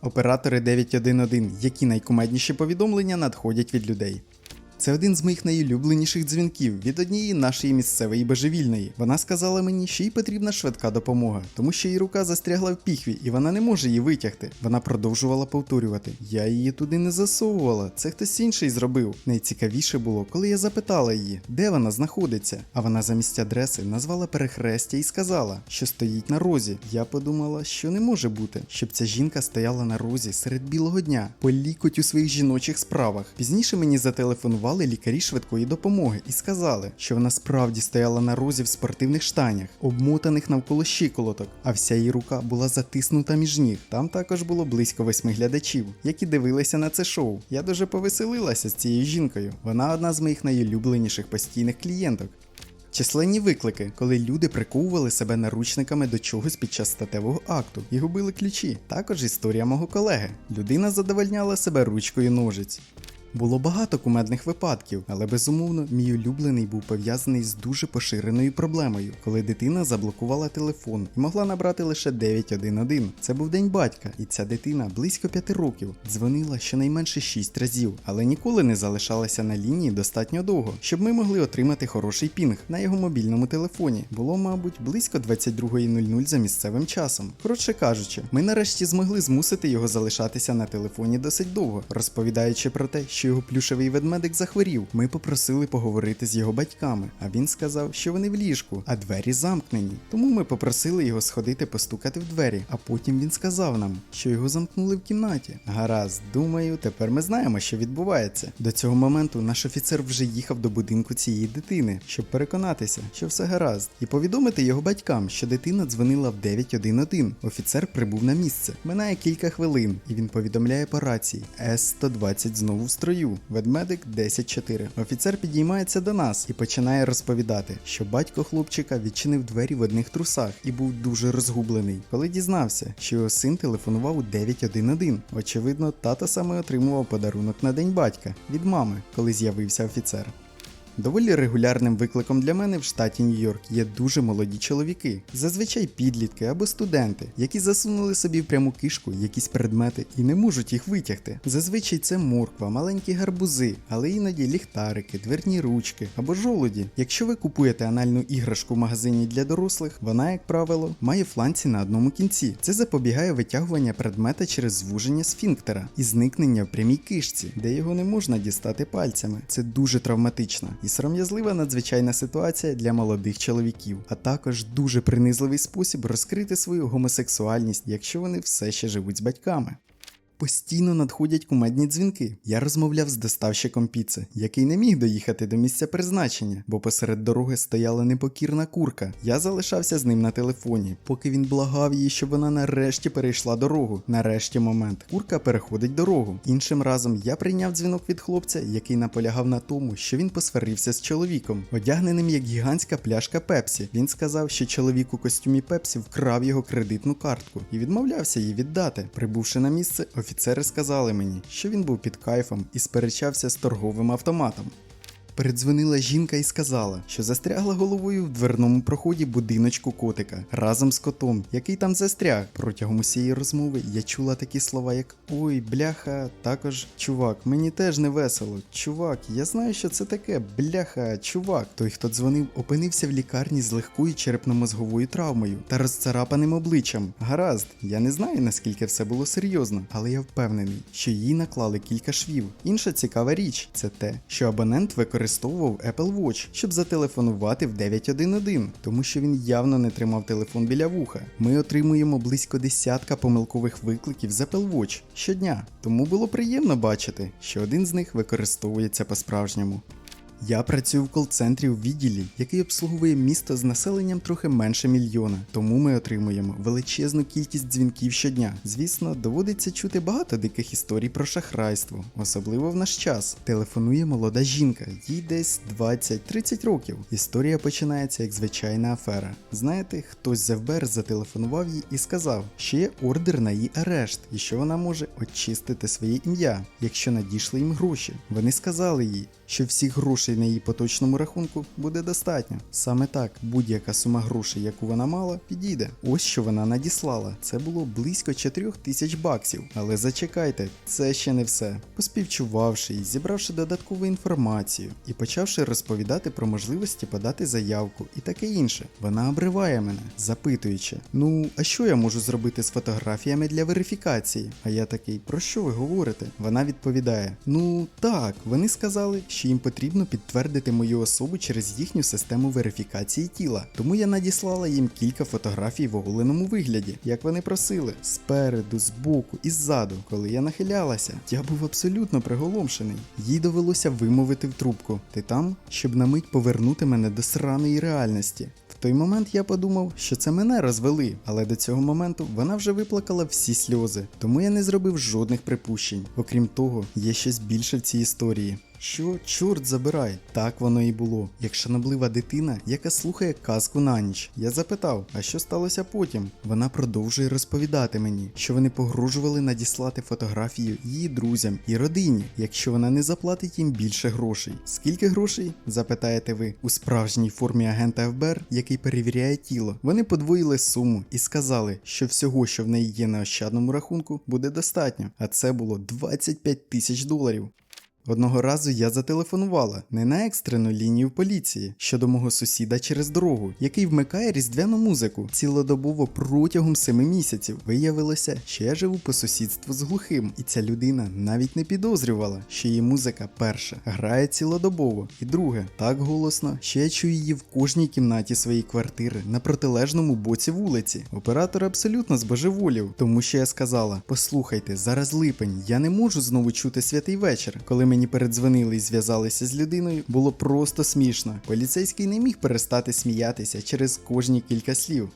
Оператори 911, які найкумедніші повідомлення надходять від людей. Це один з моїх найулюбленіших дзвінків від однієї нашої місцевої божевільної. Вона сказала мені, що їй потрібна швидка допомога, тому що її рука застрягла в піхві, і вона не може її витягти. Вона продовжувала повторювати: Я її туди не засовувала, це хтось інший зробив. Найцікавіше було, коли я запитала її, де вона знаходиться. А вона замість адреси назвала перехрестя і сказала, що стоїть на розі. Я подумала, що не може бути, щоб ця жінка стояла на розі серед білого дня, полікоть у своїх жіночих справах. Пізніше мені зателефонували лікарі швидкої допомоги і сказали, що вона справді стояла на розі в спортивних штанях, обмотаних навколо щиколоток, а вся її рука була затиснута між ніг. Там також було близько восьми глядачів, які дивилися на це шоу. Я дуже повеселилася з цією жінкою. Вона одна з моїх найулюбленіших постійних клієнток. Численні виклики, коли люди приковували себе наручниками до чогось під час статевого акту і губили ключі. Також історія мого колеги. Людина задовольняла себе ручкою ножиць. Було багато кумедних випадків, але безумовно мій улюблений був пов'язаний з дуже поширеною проблемою, коли дитина заблокувала телефон і могла набрати лише 911. Це був день батька, і ця дитина близько 5 років дзвонила щонайменше 6 разів, але ніколи не залишалася на лінії достатньо довго, щоб ми могли отримати хороший пінг на його мобільному телефоні. Було, мабуть, близько 22.00 за місцевим часом. Коротше кажучи, ми нарешті змогли змусити його залишатися на телефоні досить довго, розповідаючи про те, його плюшевий ведмедик захворів. Ми попросили поговорити з його батьками, а він сказав, що вони в ліжку, а двері замкнені. Тому ми попросили його сходити постукати в двері, а потім він сказав нам, що його замкнули в кімнаті. Гаразд, думаю, тепер ми знаємо, що відбувається. До цього моменту наш офіцер вже їхав до будинку цієї дитини, щоб переконатися, що все гаразд, і повідомити його батькам, що дитина дзвонила в 911. Офіцер прибув на місце. Минає кілька хвилин, і він повідомляє по рації С-120 знову в. Ведмедик 10-4. Офіцер підіймається до нас і починає розповідати, що батько хлопчика відчинив двері в одних трусах і був дуже розгублений, коли дізнався, що його син телефонував у 911. Очевидно, тато саме отримував подарунок на день батька від мами, коли з'явився офіцер. Доволі регулярним викликом для мене в штаті Нью-Йорк є дуже молоді чоловіки, зазвичай підлітки або студенти, які засунули собі в пряму кишку якісь предмети і не можуть їх витягти. Зазвичай це морква, маленькі гарбузи, але іноді ліхтарики, дверні ручки або жолуді. Якщо ви купуєте анальну іграшку в магазині для дорослих, вона, як правило, має фланці на одному кінці. Це запобігає витягування предмета через звуження сфінктера і зникнення в прямій кишці, де його не можна дістати пальцями. Це дуже травматично і сором'язлива надзвичайна ситуація для молодих чоловіків, а також дуже принизливий спосіб розкрити свою гомосексуальність, якщо вони все ще живуть з батьками. Постійно надходять кумедні дзвінки. Я розмовляв з доставщиком піци, який не міг доїхати до місця призначення, бо посеред дороги стояла непокірна курка. Я залишався з ним на телефоні, поки він благав її, щоб вона нарешті перейшла дорогу. Нарешті момент. Курка переходить дорогу. Іншим разом я прийняв дзвінок від хлопця, який наполягав на тому, що він посварився з чоловіком, одягненим як гігантська пляшка Пепсі. Він сказав, що чоловік у костюмі Пепсі вкрав його кредитну картку і відмовлявся її віддати. Прибувши на місце, офіцери сказали мені, що він був під кайфом і сперечався з торговим автоматом. Передзвонила жінка і сказала, що застрягла головою в дверному проході будиночку котика разом з котом, який там застряг. Протягом усієї розмови я чула такі слова, як Ой, бляха, також чувак, мені теж не весело. Чувак, я знаю, що це таке. Бляха, чувак. Той, хто дзвонив, опинився в лікарні з легкою черепно-мозговою травмою та розцарапаним обличчям. Гаразд, я не знаю наскільки все було серйозно, але я впевнений, що їй наклали кілька швів. Інша цікава річ це те, що абонент використовував Apple Watch, щоб зателефонувати в 911, тому що він явно не тримав телефон біля вуха. Ми отримуємо близько десятка помилкових викликів з Apple Watch щодня, тому було приємно бачити, що один з них використовується по-справжньому. Я працюю в кол-центрі у відділі, який обслуговує місто з населенням трохи менше мільйона, тому ми отримуємо величезну кількість дзвінків щодня. Звісно, доводиться чути багато диких історій про шахрайство, особливо в наш час. Телефонує молода жінка, їй десь 20-30 років. Історія починається як звичайна афера. Знаєте, хтось з ФБР зателефонував їй і сказав, що є ордер на її арешт, і що вона може очистити своє ім'я, якщо надійшли їм гроші. Вони сказали їй, що всі гроші грошей на її поточному рахунку буде достатньо. Саме так, будь-яка сума грошей, яку вона мала, підійде. Ось що вона надіслала. Це було близько 4 тисяч баксів. Але зачекайте, це ще не все. Поспівчувавши і зібравши додаткову інформацію і почавши розповідати про можливості подати заявку і таке інше, вона обриває мене, запитуючи: Ну, а що я можу зробити з фотографіями для верифікації? А я такий, про що ви говорите? Вона відповідає: Ну так, вони сказали, їм потрібно підтвердити мою особу через їхню систему верифікації тіла. Тому я надіслала їм кілька фотографій в оголеному вигляді, як вони просили, спереду, збоку і ззаду. Коли я нахилялася, я був абсолютно приголомшений. Їй довелося вимовити в трубку: Ти там, щоб на мить повернути мене до сраної реальності. В той момент я подумав, що це мене розвели, але до цього моменту вона вже виплакала всі сльози, тому я не зробив жодних припущень. Окрім того, є щось більше в цій історії. Що, чорт забирай, так воно і було. Як шаноблива дитина, яка слухає казку на ніч. Я запитав, а що сталося потім? Вона продовжує розповідати мені, що вони погрожували надіслати фотографію її друзям і родині, якщо вона не заплатить їм більше грошей. Скільки грошей? запитаєте ви у справжній формі агента ФБР, який перевіряє тіло. Вони подвоїли суму і сказали, що всього, що в неї є на ощадному рахунку, буде достатньо. А це було 25 тисяч доларів. Одного разу я зателефонувала не на екстрену лінію поліції щодо мого сусіда через дорогу, який вмикає різдвяну музику цілодобово протягом семи місяців. Виявилося, що я живу по сусідству з глухим, і ця людина навіть не підозрювала, що її музика перша грає цілодобово, і друге так голосно, що я чую її в кожній кімнаті своєї квартири на протилежному боці вулиці. Оператор абсолютно збожеволів, тому що я сказала: послухайте, зараз липень, я не можу знову чути святий вечір, коли мені передзвонили і зв'язалися з людиною, було просто смішно. Поліцейський не міг перестати сміятися через кожні кілька слів.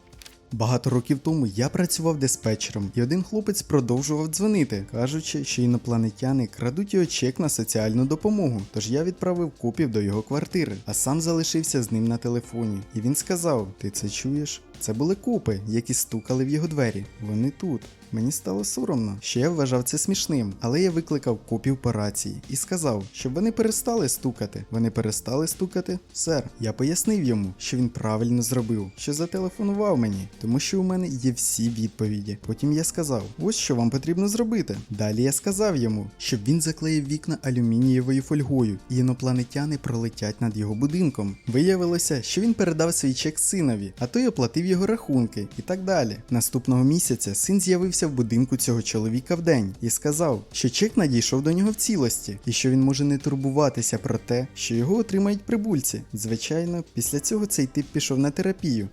Багато років тому я працював диспетчером, і один хлопець продовжував дзвонити, кажучи, що інопланетяни крадуть його чек на соціальну допомогу. Тож я відправив копів до його квартири, а сам залишився з ним на телефоні. І він сказав: Ти це чуєш? Це були копи, які стукали в його двері. Вони тут. Мені стало соромно, що я вважав це смішним, але я викликав копів по рації і сказав, щоб вони перестали стукати. Вони перестали стукати. Сер, я пояснив йому, що він правильно зробив, що зателефонував мені, тому що у мене є всі відповіді. Потім я сказав: ось що вам потрібно зробити. Далі я сказав йому, щоб він заклеїв вікна алюмінієвою фольгою, і інопланетяни пролетять над його будинком. Виявилося, що він передав свій чек синові, а той оплатив його рахунки і так далі. Наступного місяця син з'явився в будинку цього чоловіка вдень і сказав, що чек надійшов до нього в цілості, і що він може не турбуватися про те, що його отримають прибульці. Звичайно, після цього цей тип пішов на терапію.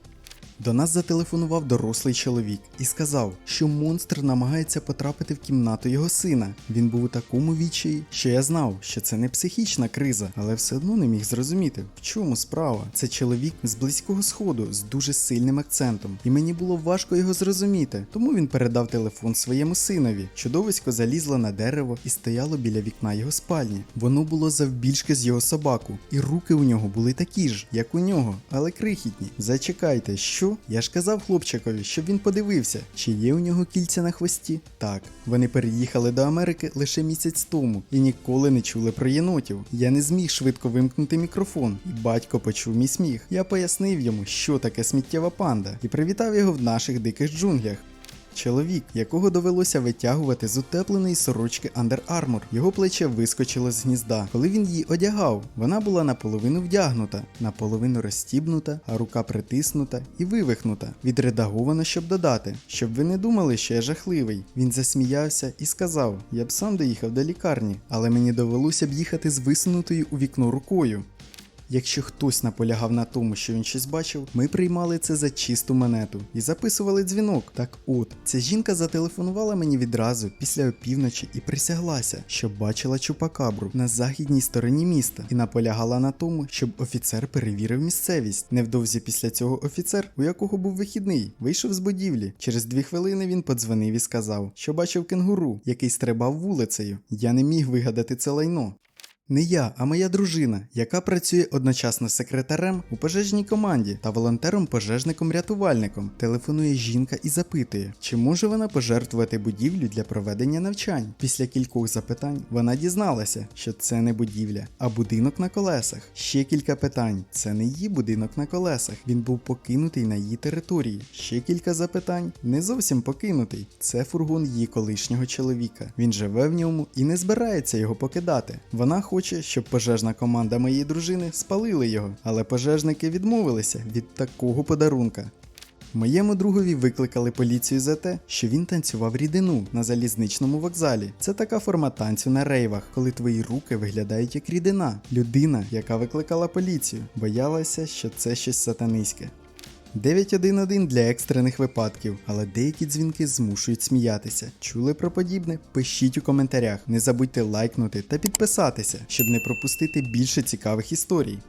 До нас зателефонував дорослий чоловік і сказав, що монстр намагається потрапити в кімнату його сина. Він був у такому відчаї, що я знав, що це не психічна криза, але все одно не міг зрозуміти, в чому справа. Це чоловік з близького сходу з дуже сильним акцентом, і мені було важко його зрозуміти. Тому він передав телефон своєму синові. Чудовисько залізло на дерево і стояло біля вікна його спальні. Воно було завбільшки з його собаку, і руки у нього були такі ж, як у нього, але крихітні. Зачекайте, що? Я ж казав хлопчикові, щоб він подивився, чи є у нього кільця на хвості. Так, вони переїхали до Америки лише місяць тому і ніколи не чули про єнотів. Я не зміг швидко вимкнути мікрофон, і батько почув мій сміх. Я пояснив йому, що таке сміттєва панда, і привітав його в наших диких джунглях. Чоловік, якого довелося витягувати з утепленої сорочки Under Armour. Його плече вискочило з гнізда. Коли він її одягав, вона була наполовину вдягнута, наполовину розстібнута, а рука притиснута і вивихнута. Відредаговано, щоб додати, щоб ви не думали, що я жахливий. Він засміявся і сказав: Я б сам доїхав до лікарні, але мені довелося б їхати з висунутою у вікно рукою. Якщо хтось наполягав на тому, що він щось бачив, ми приймали це за чисту монету і записували дзвінок. Так от, ця жінка зателефонувала мені відразу після опівночі і присяглася, що бачила чупакабру на західній стороні міста, і наполягала на тому, щоб офіцер перевірив місцевість. Невдовзі після цього офіцер, у якого був вихідний, вийшов з будівлі. Через дві хвилини він подзвонив і сказав, що бачив кенгуру, який стрибав вулицею. Я не міг вигадати це лайно. Не я, а моя дружина, яка працює одночасно секретарем у пожежній команді та волонтером-пожежником-рятувальником. Телефонує жінка і запитує, чи може вона пожертвувати будівлю для проведення навчань. Після кількох запитань вона дізналася, що це не будівля, а будинок на колесах. Ще кілька питань: це не її будинок на колесах. Він був покинутий на її території. Ще кілька запитань: не зовсім покинутий. Це фургон її колишнього чоловіка. Він живе в ньому і не збирається його покидати. Вона хоче, щоб пожежна команда моєї дружини спалили його, але пожежники відмовилися від такого подарунка. Моєму другові викликали поліцію за те, що він танцював рідину на залізничному вокзалі. Це така форма танцю на рейвах, коли твої руки виглядають як рідина. Людина, яка викликала поліцію, боялася, що це щось сатанистське. 911 для екстрених випадків, але деякі дзвінки змушують сміятися. Чули про подібне? Пишіть у коментарях. Не забудьте лайкнути та підписатися, щоб не пропустити більше цікавих історій.